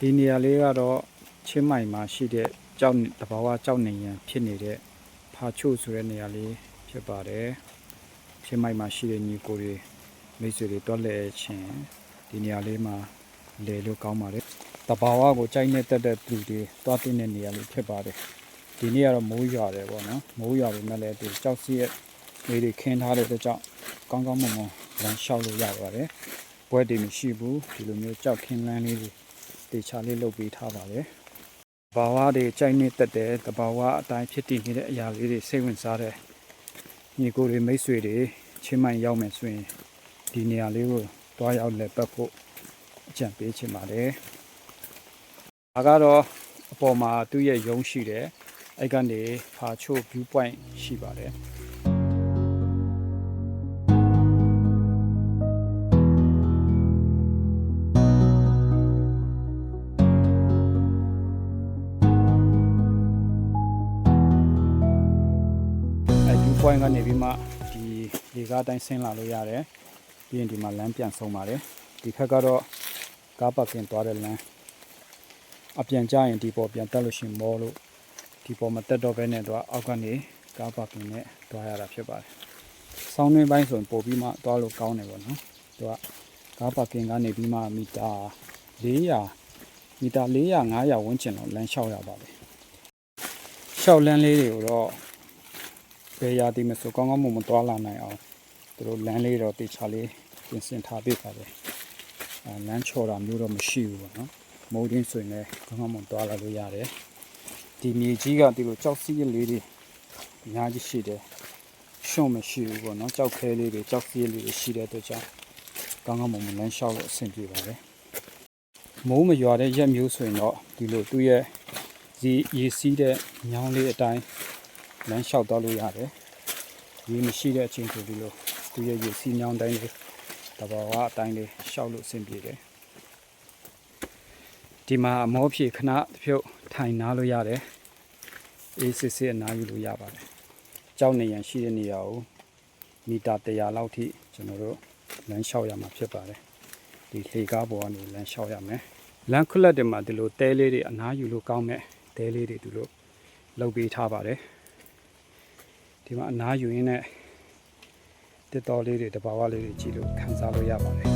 ဒီနေရာလေးကတော့ချင်းမိုင်မှာရှိတဲ့ကြောက်တဘာဝကြောက်နေရန်ဖြစ်နေတဲ့ဖာချို့ဆိုတဲ့နေရာလေးဖြစ်ပါတယ်ချင်းမိုင်မှာရှိတဲ့ညီကိုတွေမိတ်ဆွေတွေတွက်လဲချင်းဒီနေရာလေးမှာလေလို့ကောင်းပါတယ်တဘာဝကိုကြိုက်နေတတ်တဲ့သူတွေတွားတင်တဲ့နေရာလေးဖြစ်ပါတယ်ဒီနေ့ကတော့မိုးရွာတယ်ပေါ့နော်မိုးရွာပေမဲ့လည်းဒီကြောက်စီရဲ့လေးတွေခင်းထားတဲ့အတွက်ကြောင့်ကောင်းကောင်းမွန်မွန်လမ်းလျှောက်လို့ရပါတယ်ဘွဲတွေမရှိဘူးဒီလိုမျိုးကြောက်ခင်းလန်းလေးတွေ တေချာလေးလုပ်ပေးထားပါတယ်။ဘာဝတွေကြိုက်နေတတ်တဲ့တဘာဝအတိုင်းဖြစ်တည်နေတဲ့အရာလေးတွေစိတ်ဝင်စားတဲ့ညီကိုတွေမိတ်ဆွေတွေချင်းမိုင်ရောက်မယ်ဆိုရင်ဒီနေရာလေးကိုတွားရောက်လက်ပတ်ဖို့အကြံပေးချင်ပါတယ်။ဒါကတော့အပေါ်မှာသူ့ရဲ့ရုံးရှိတယ်။အဲ့ကနေဖာချို view point ရှိပါတယ်။ point ကနေပြီးမှဒီလေကားအတိုင်းဆင်းလာလို့ရတယ်ပြီးရင်ဒီမှာလမ်းပြန်ဆုံးပါတယ်ဒီခက်ကတော့ကားပါကင်သွားတဲ့လမ်းအပြန်ကြရင်ဒီပေါ်ပြန်တက်လို့ရှရင်မောလို့ဒီပေါ်မှာတက်တော့ပဲနဲ့တော့အောက်ကနေကားပါကင်နဲ့သွားရတာဖြစ်ပါတယ်ဆောင်းတွင်းပိုင်းဆိုရင်ပို့ပြီးမှသွားလို့ကောင်းတယ်ပေါ့နော်သူကကားပါကင်ကနေပြီးမှမီတာ400မီတာ400 500ဝန်းကျင်တော့လမ်းလျှောက်ရပါတယ်လျှောက်လမ်းလေးတွေကိုတော့ ဘယ်ရာသီမဆိုကောင်းကောင်းမွန်မွန်သွားလာနိုင်အောင်သူတို့လမ်းလေးတော့တေချာလေးပြင်ဆင်ထားပေးပါတယ်အဲလမ်းချော်တာမျိုးတော့မရှိဘူးပေါ့နော်မိုးရင်းဆိုရင်လည်းကောင်းကောင်းမွန်သွားလာလို့ရတယ်ဒီမြေကြီးကဒီလိုကြောက်စီးရလေးတွေအများကြီးရှိတယ်ရှုံမရှိဘူးပေါ့နော်ကြောက်ခဲလေးတွေကြောက်စီးရလေးတွေရှိတဲ့အတွက်ကြောင့်ကောင်းကောင်းမွန်မွန်လမ်းလျှောက်လို့အဆင်ပြေပါတယ်မိုးမရွာတဲ့ရက်မျိုးဆိုရင်တော့ဒီလိုသူ့ရဲ့ရေရေစီးတဲ့ညောင်းလေးအတိုင်း လမ်းလျှောက်သွားလို့ရတယ်။ရေမရှိတဲ့အချိန်ဆိုဒီလိုသူရဲ့ရေစီးမြောင်းတိုင်းလေးတဘာဝအတိုင်းလေးလျှောက်လို့အဆင်ပြေတယ်။ဒီမှာအမောဖြေခဏတစ်ဖြုတ်ထိုင်နားလို့ရတယ်။အေးစစ်စစ်အနားယူလို့ရပါတယ်။ကြောက်နေရန်ရှိတဲ့နေရာကိုမီတာ100လောက်ထိကျွန်တော်တို့လမ်းလျှောက်ရမှာဖြစ်ပါတယ်။ဒီလှေကားပေါ်ကနေလမ်းလျှောက်ရမယ်။လမ်းခွလက်တွေမှာဒီလိုတဲလေးတွေအနားယူလို့ကောင်းမဲ့တဲလေးတွေဒီလိုလုပ်ပေးထားပါတယ်။ ဒီမှာအနားယူရင်းနဲ့တစ်တော်လေးတွေတဘာဝလေးတွေကြည့်လို့ခံစားလို့ရပါတယ်